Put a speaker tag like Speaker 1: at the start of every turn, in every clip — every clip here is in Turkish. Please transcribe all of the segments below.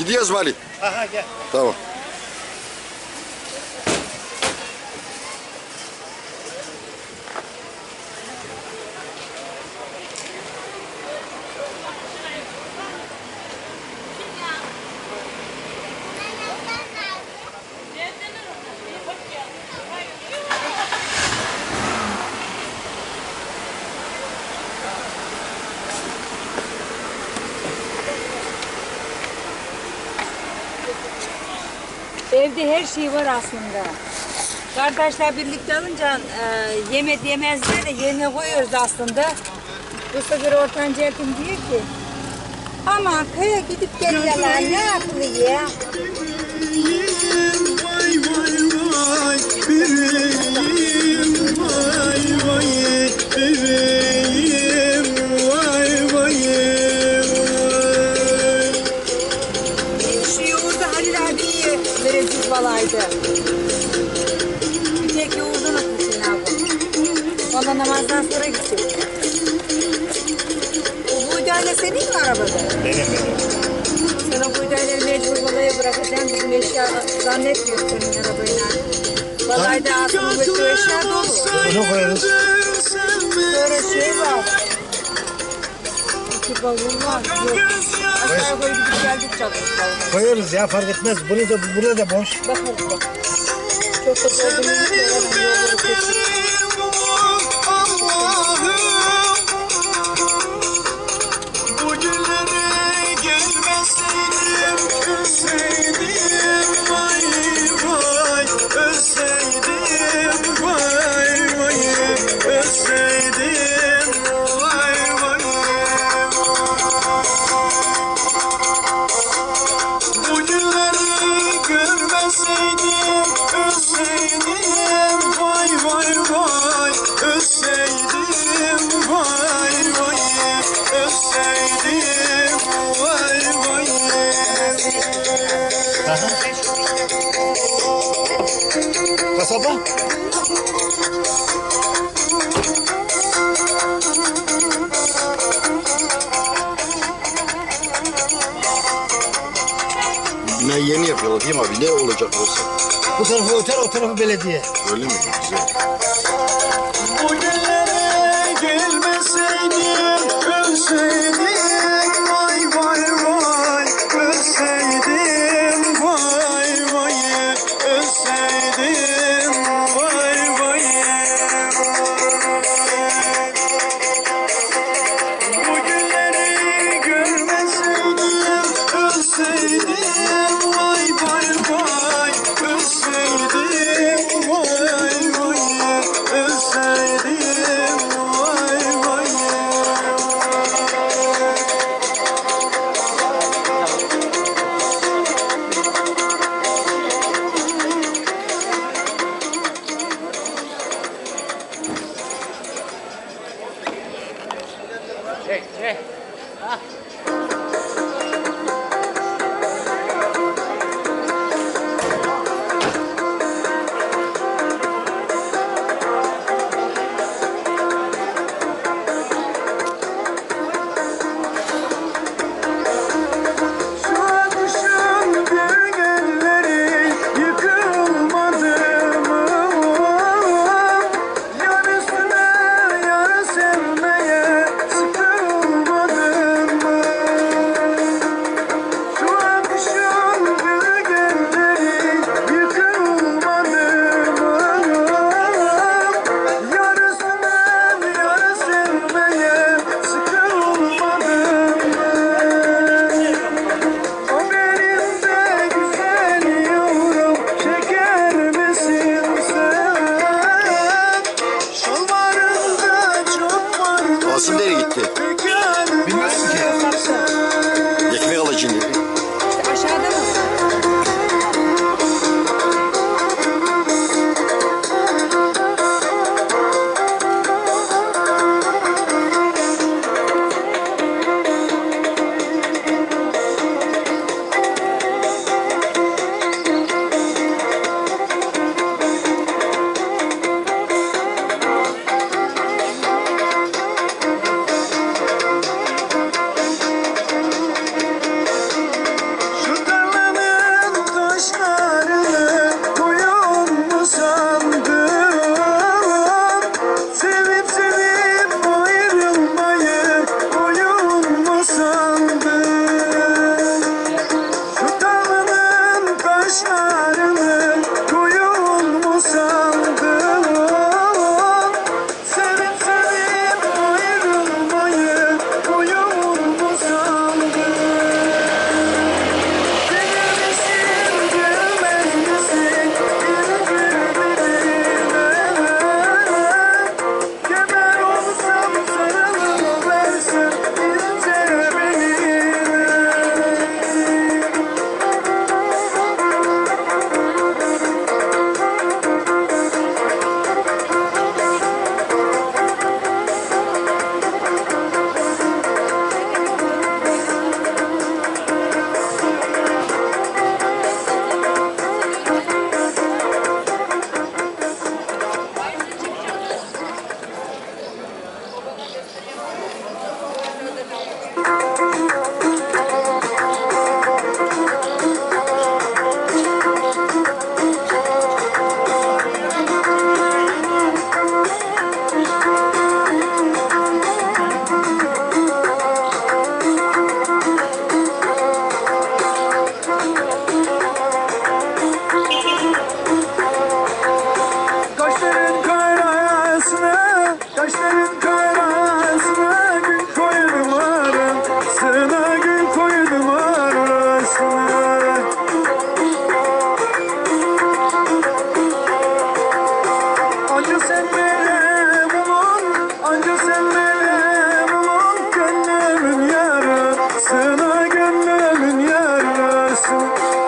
Speaker 1: Gidiyoruz Mali.
Speaker 2: Aha gel.
Speaker 1: Tamam.
Speaker 3: Evde her şey var aslında. Kardeşler birlikte alınca e, yemet yemezler de yerine koyuyoruz aslında. Bu sefer ortanca yapayım diyor ki aman köye gidip geliyorlar ne yapılıyor?
Speaker 4: Vay vay vay vay
Speaker 3: şey var. İki bavul var. Yok. Aşağı yukarı gidip geldik çabuk bavul.
Speaker 2: Koyarız ya fark etmez. Bunu da burada da boş.
Speaker 3: Bakarız bak. Çok da. Yolları kesik.
Speaker 4: Bu günlere gelmeseydim Ölseydim vay
Speaker 2: Kasaba.
Speaker 1: Ne yeni yapıyorlar değil mi abi? Ne olacak olsa?
Speaker 2: Bu tarafı otel, o tarafı belediye.
Speaker 1: Öyle mi? Güzel.
Speaker 4: Bu günlere gelmeseydim Ölseydim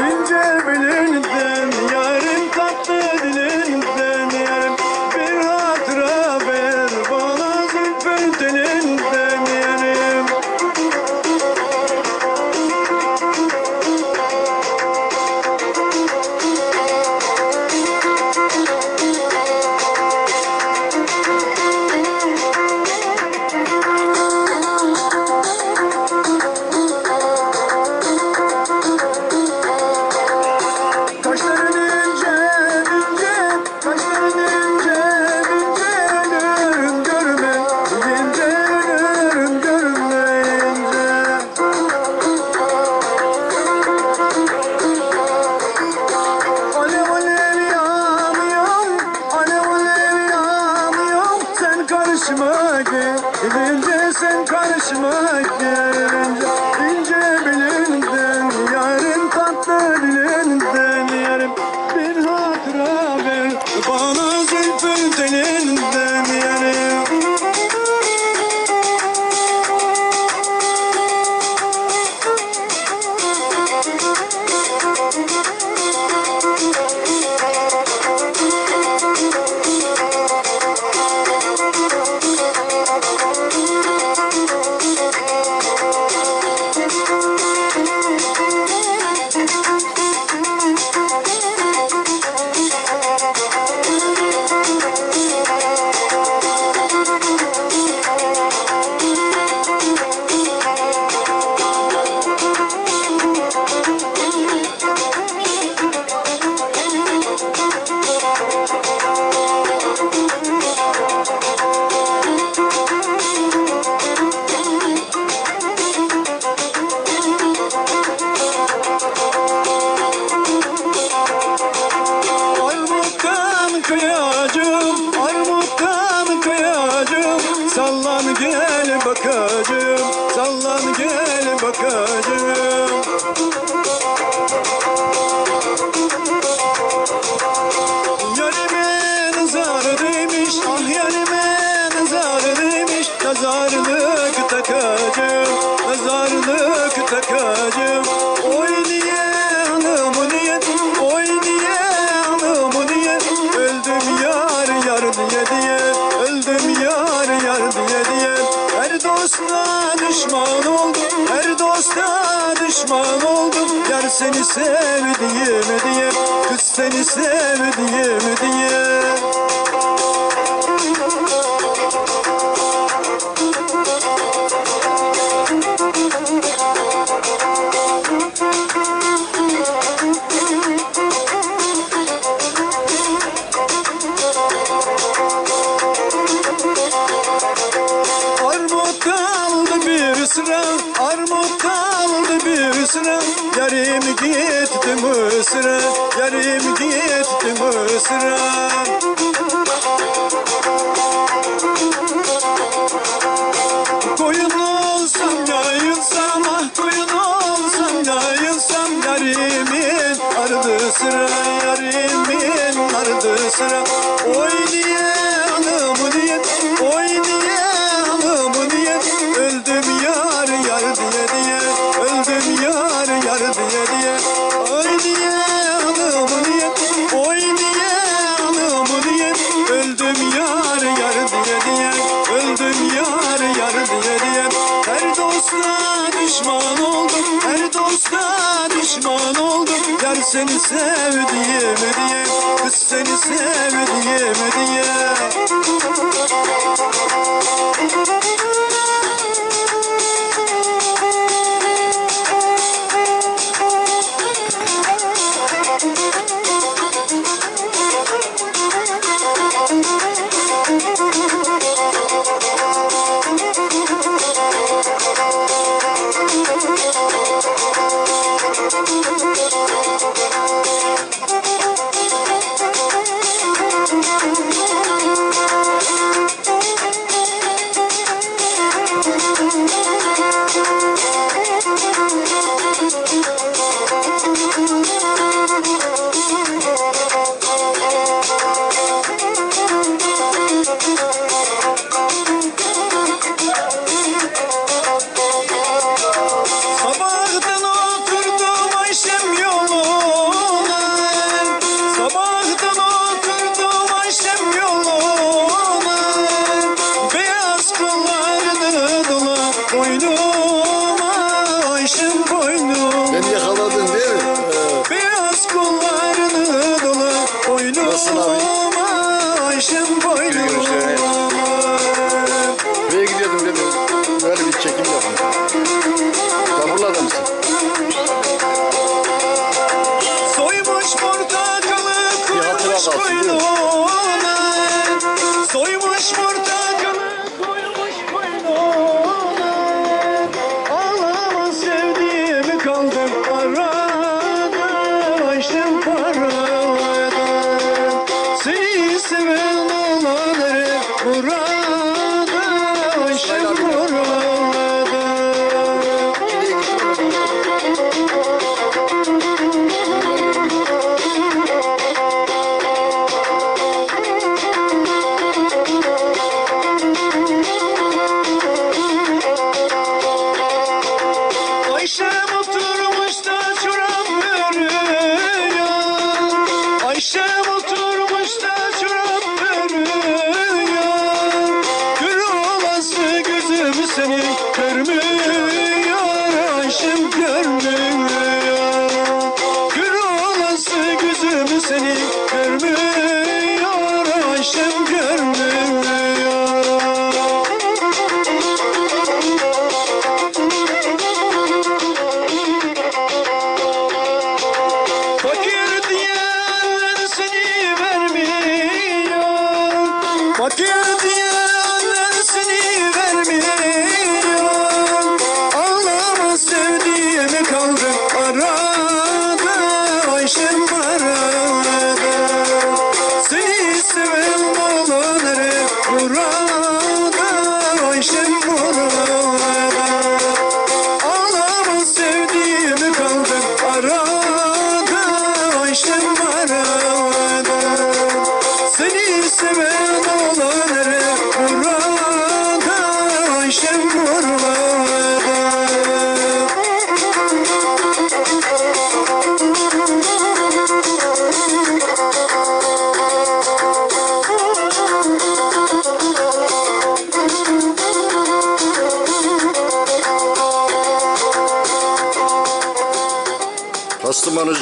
Speaker 4: ince belinden Yarın tatlı demiş, ah yarime nazar demiş Nazarlık takacım, nazarlık takacım Oy niye hanım niye, oy niye hanım niye? Öldüm yar yar diye diye, öldüm yar yar diye diye. Her dosta düşman oldum, her dosta düşman oldum. Yar seni sevdiğim diye, kız seni sevdiğim yarim gitti Mısır'a Koyun olsam yayılsam, ah koyun olsam yayılsam Yarimin ardı sıra, yarimin ardı sıra. Oy diye hanım diye, oy diye hanım diye Öldüm yar yar diye diye, öldüm yar yar diye diye. Oy diye hanım diye, Öldüm yar yar diye diye, öldüm yar yar diye diye. Her dosta düşman oldum, her dosta düşman oldum. Yar seni sevdiğim diye, kız seni sevdiğim diye Boy, know. görmüyor aşkım görmüyor.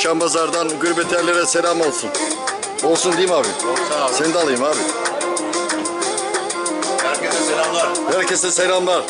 Speaker 1: Şambazar'dan gürbeterlere selam olsun. Olsun değil mi abi?
Speaker 5: Sağ ol.
Speaker 1: Seni de alayım abi.
Speaker 5: Herkese selamlar.
Speaker 1: Herkese selamlar.